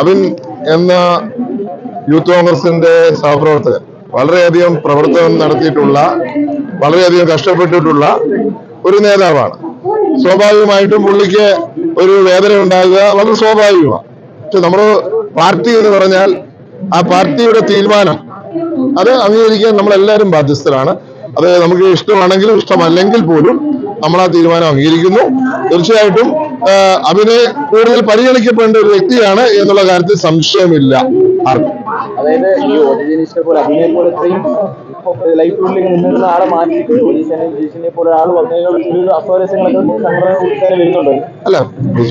അബിൻ എന്ന യൂത്ത് കോൺഗ്രസിന്റെ സഹപ്രവർത്തകൻ. വളരെയധികം പ്രവർത്തനം നടത്തിയിട്ടുള്ള വളരെയധികം കഷ്ടപ്പെട്ടിട്ടുള്ള ഒരു നേതാവാണ്. സ്വാഭാവികമായിട്ടും പുള്ളിക്ക് ഒരു വേദന ഉണ്ടാകുക വളരെ സ്വാഭാവികമാണ്. പക്ഷെ നമ്മൾ പാർട്ടി എന്ന് പറഞ്ഞാൽ ആ പാർട്ടിയുടെ തീരുമാനം അത് അംഗീകരിക്കാൻ നമ്മളെല്ലാവരും ബാധ്യസ്ഥരാണ്. അത് നമുക്ക് ഇഷ്ടമാണെങ്കിലും ഇഷ്ടമല്ലെങ്കിൽ പോലും നമ്മൾ ആ തീരുമാനം അംഗീകരിക്കുന്നു. തീർച്ചയായിട്ടും അഭിനെ കൂടുതൽ പരിഗണിക്കപ്പെടേണ്ട ഒരു വ്യക്തിയാണ് എന്നുള്ള കാര്യത്തിൽ സംശയമില്ല. അതായത് ഈ ഒറിജിനിസ്റ്റിനെ പോലെ അഭിനയെ പോലെ ഇത്രയും ലൈഫിലേക്ക് നിന്നിരുന്ന ആളെ മാറ്റിയിട്ട് ഒരീശനെ ജിഷിനെ പോലെ ആൾ അസ്വാരസ്യങ്ങളൊക്കെ സംഘടന വരുന്നുണ്ട്. അല്ല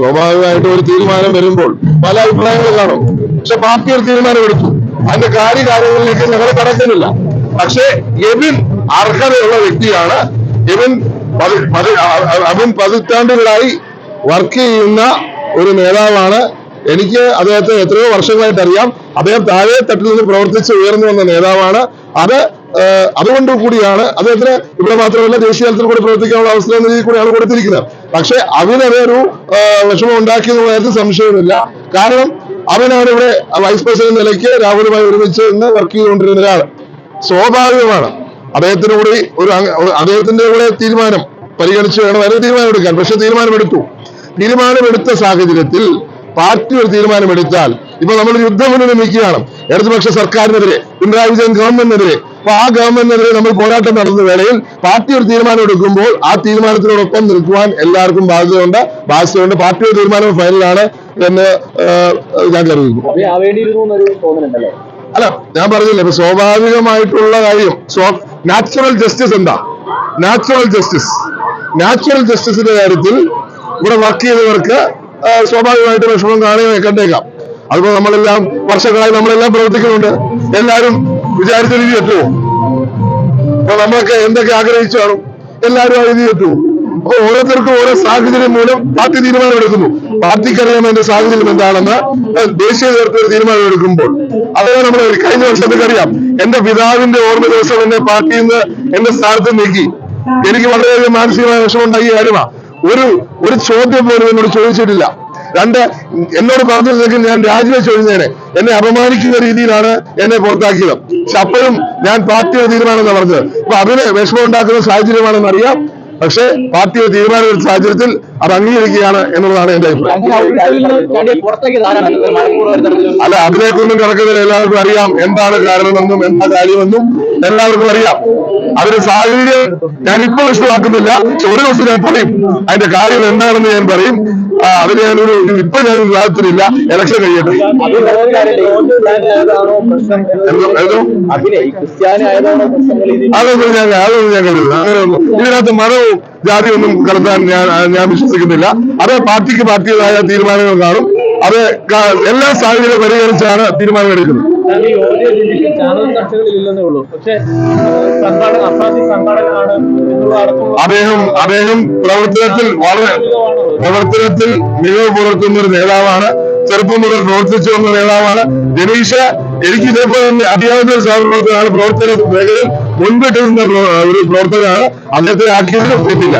സ്വാഭാവികമായിട്ട് ഒരു തീരുമാനം വരുമ്പോൾ പല അഭിപ്രായങ്ങളും കാണും. പക്ഷെ പാർട്ടി ഒരു തീരുമാനം എടുത്തു അതിന്റെ കാര്യകാര്യങ്ങളിലേക്ക് ഞങ്ങൾ കടക്കുന്നില്ല. പക്ഷേ എബിൻ അർഹതയുള്ള വ്യക്തിയാണ്. എബിൻ അബിൻ പതിറ്റാണ്ടുകളായി വർക്ക് ചെയ്യുന്ന ഒരു നേതാവാണ്. എനിക്ക് അദ്ദേഹത്തെ എത്രയോ വർഷങ്ങളായിട്ട് അറിയാം. അദ്ദേഹം താഴെ തട്ടിൽ നിന്ന് പ്രവർത്തിച്ച് ഉയർന്നു വന്ന നേതാവാണ്. അത് അതുകൊണ്ട് കൂടിയാണ് അദ്ദേഹത്തിന് ഇവിടെ മാത്രമല്ല ദേശീയ തലത്തിൽ കൂടെ പ്രവർത്തിക്കാനുള്ള അവസരം എന്ന രീതിയിൽ കൂടിയാണ് കൊടുത്തിരിക്കുന്നത്. പക്ഷെ അവനത് ഒരു വിഷമം ഉണ്ടാക്കിയെന്ന് കാര്യത്തിൽ സംശയമില്ല കാരണം അവനാണ് ഇവിടെ വൈസ് പ്രസിഡന്റ് നിലയ്ക്ക് രാഹുലുമായി ഒരുമിച്ച് ഇന്ന് വർക്ക് ചെയ്തുകൊണ്ടിരുന്ന ഒരാൾ. സ്വാഭാവികമാണ്. അദ്ദേഹത്തിന് കൂടി ഒരു അദ്ദേഹത്തിന്റെ കൂടെ തീരുമാനം പരിഗണിച്ച് വേണം അതിന് തീരുമാനമെടുക്കാൻ പക്ഷെ തീരുമാനമെടുത്തു. തീരുമാനമെടുത്ത സാഹചര്യത്തിൽ പാർട്ടി ഒരു തീരുമാനമെടുത്താൽ ഇപ്പൊ നമ്മൾ യുദ്ധം നിൽക്കുകയാണ്. ഇടതുപക്ഷ സർക്കാരിനെതിരെ പിണറായി വിജയൻ ഗവൺമെന്റിനെതിരെ അപ്പൊ ആ ഗവൺമെന്റിനെതിരെ നമ്മൾ പോരാട്ടം നടന്ന വേളയിൽ പാർട്ടി ഒരു തീരുമാനം എടുക്കുമ്പോൾ ആ തീരുമാനത്തിനോടൊപ്പം നിൽക്കുവാൻ എല്ലാവർക്കും ബാധ്യതയുണ്ട്. ബാധ്യതയുണ്ട്. ഒരു തീരുമാനം ഫൈനലാണ് എന്ന് ഞാൻ കരുതുന്നു. അല്ല ഞാൻ പറഞ്ഞില്ലേ ഇപ്പൊ സ്വാഭാവികമായിട്ടുള്ള കാര്യം സോ നാച്ചുറൽ ജസ്റ്റിസ് എന്താ? Natural justice. നാച്ചുറൽ ജസ്റ്റിസിന്റെ കാര്യത്തിൽ ഇവിടെ വർക്ക് ചെയ്തവർക്ക് സ്വാഭാവികമായിട്ട് വിഷമം കാണുകയും കണ്ടേക്കാം അതുപോലെ നമ്മളെല്ലാം വർഷങ്ങളായി നമ്മളെല്ലാം പ്രവർത്തിക്കുന്നുണ്ട്. എല്ലാവരും വിചാരിച്ച രീതി എത്തുമോ അപ്പൊ നമ്മളൊക്കെ എന്തൊക്കെ ആഗ്രഹിച്ചു കാണും? എല്ലാവരും ആ രീതി എത്തുമോ അപ്പൊ ഓരോരുത്തർക്കും ഓരോ സാഹചര്യം മൂലം പാർട്ടി തീരുമാനം എടുക്കുന്നു. പാർട്ടിക്കറിയാം എന്റെ സാഹചര്യം എന്താണെന്ന് ദേശീയ തലത്തിൽ തീരുമാനമെടുക്കുമ്പോൾ അതാണ് നമ്മൾ കഴിഞ്ഞ വർഷം എനിക്കറിയാം എന്റെ പിതാവിന്റെ ഓർമ്മ ദിവസം എന്നെ പാർട്ടിയിൽ നിന്ന് എന്റെ സ്ഥാനത്ത് നീക്കി. എനിക്ക് വളരെയധികം മാനസികമായ വിഷമം ഉണ്ടാക്കിയ കാര്യമാണ് ഒരു ഒരു ചോദ്യം പോലും എന്നോട് ചോദിച്ചിട്ടില്ല. രണ്ട് എന്നോട് പറഞ്ഞിരുന്നെങ്കിൽ ഞാൻ രാജിവെച്ച് ഒഴിഞ്ഞേനെ. എന്നെ അപമാനിക്കുന്ന രീതിയിലാണ് എന്നെ പുറത്താക്കിയത്. പക്ഷെ അപ്പോഴും ഞാൻ പാർട്ടിയുടെ തീരുമാനം എന്നാ പറഞ്ഞത്. അപ്പൊ അതിന് വിഷമം ഉണ്ടാക്കുന്ന സാഹചര്യമാണെന്ന് അറിയാം പക്ഷേ പാർട്ടിയുടെ തീരുമാനമെടുത്ത സാഹചര്യത്തിൽ അത് അംഗീകരിക്കുകയാണ് എന്നുള്ളതാണ് എന്റെ അഭിപ്രായം. അല്ല അതിനെക്കൊന്നും കിടക്കുന്നതിന് എല്ലാവർക്കും അറിയാം. എന്താണ് കാരണമെന്നും എന്താ കാര്യമെന്നും എല്ലാവർക്കും അറിയാം. അതിന് സാഹചര്യം ഞാൻ ഇപ്പോൾ വിശദമാക്കുന്നില്ല പക്ഷെ ഒരു ദിവസം ഞാൻ പറയും. അതിന്റെ കാര്യം എന്താണെന്ന് ഞാൻ പറയും. ആ, അതിന് ഞാനൊരു ഇപ്പൊ ഞാൻ വിവാദത്തിലില്ല ഇലക്ഷൻ കഴിയട്ടെ. അതൊന്നും ഞാൻ അതൊന്നും ഞാൻ കരുതുന്നു അങ്ങനെയൊന്നും ഇതിനകത്ത് മതവും ജാതിയൊന്നും കലർത്താൻ ഞാൻ ഞാൻ വിശ്വസിക്കുന്നില്ല. അത് പാർട്ടിക്ക് പാർട്ടിയുടേതായ തീരുമാനങ്ങൾ കാണും. അത് എല്ലാ സാഹചര്യവും പരിഗണിച്ചാണ് തീരുമാനമെടുക്കുന്നത് ഈ ഓഡിയോ ചാനൽ ചർച്ചകളിൽ ഇല്ലെന്നേ ഉള്ളൂ. പക്ഷേ സംഘാടക അപ്പാസി സംഘാടകനാണ് എന്നുള്ള അദ്ദേഹം അദ്ദേഹം പ്രവർത്തനത്തിൽ വളരെ പ്രവർത്തനത്തിൽ മികവ് പുലർത്തുന്ന ഒരു നേതാവാണ്. ചെറുപ്പം മുതൽ പ്രവർത്തിച്ചു വന്ന നേതാവാണ്. ജനീഷ എനിക്ക് ഇതേപോലെ തന്നെ അധ്യാപന സഹപ്രവർത്തകനാണ്. പ്രവർത്തന മേഖലയിൽ മുൻപിട്ടിരുന്ന ഒരു പ്രവർത്തകനാണ്. അദ്ദേഹത്തെ ആക്കിയതിൽ തെറ്റില്ല